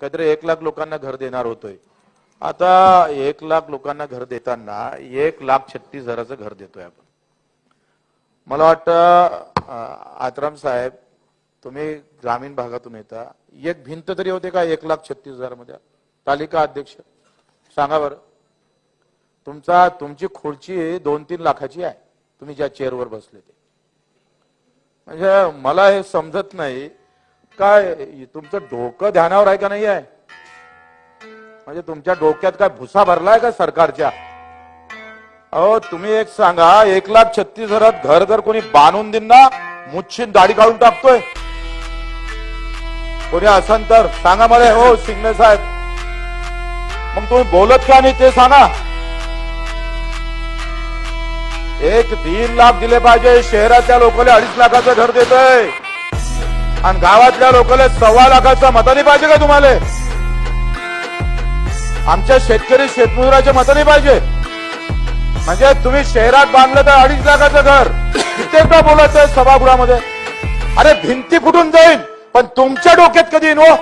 काहीतरी एक लाख लोकांना घर देणार होतोय. आता एक लाख लोकांना घर देताना एक लाख छत्तीस हजाराचं घर देतोय आपण. मला वाटतं अं, आत्राम साहेब तुम्ही ग्रामीण भागातून येता. एक भिंत तरी होते का एक लाख छत्तीस हजारमध्ये तालिका अध्यक्ष सांगा बरं. तुमचा तुमची खुर्ची दोन तीन लाखाची आहे. तुम्ही ज्या चेअरवर बसले ते. म्हणजे मला हे समजत नाही काय तुमचं डोकं ध्यानावर आहे का नाही आहे? म्हणजे तुमच्या डोक्यात काय भुसा भरलाय का सरकारच्या? अहो तुम्ही एक सांगा एक लाख छत्तीस हजारात घर जर कोणी बांधून देईन ना मुच्छीन दाढी काढून टाकतोय. कोणी असन तर सांगा मला हो सिंगणे साहेब. मग तुम्ही बोलत का नाही ते सांगा. एक तीन लाख दिले पाहिजे शहरातल्या लोकांना अडीच लाखाचं घर देतोय. आणि गावातल्या लोकांना सव्वा लाखाचा मतानी पाहिजे का तुम्हाला? आमच्या शेतकरी शेतमजुराच्या मतानी पाहिजे. म्हणजे तुम्ही शहरात बांधलं तर अडीच लाखाचं घर. तिथे का बोलत आहे सभागृहामध्ये. अरे भिंती फुटून जाईल पण तुमच्या डोक्यात कधी येईन हो?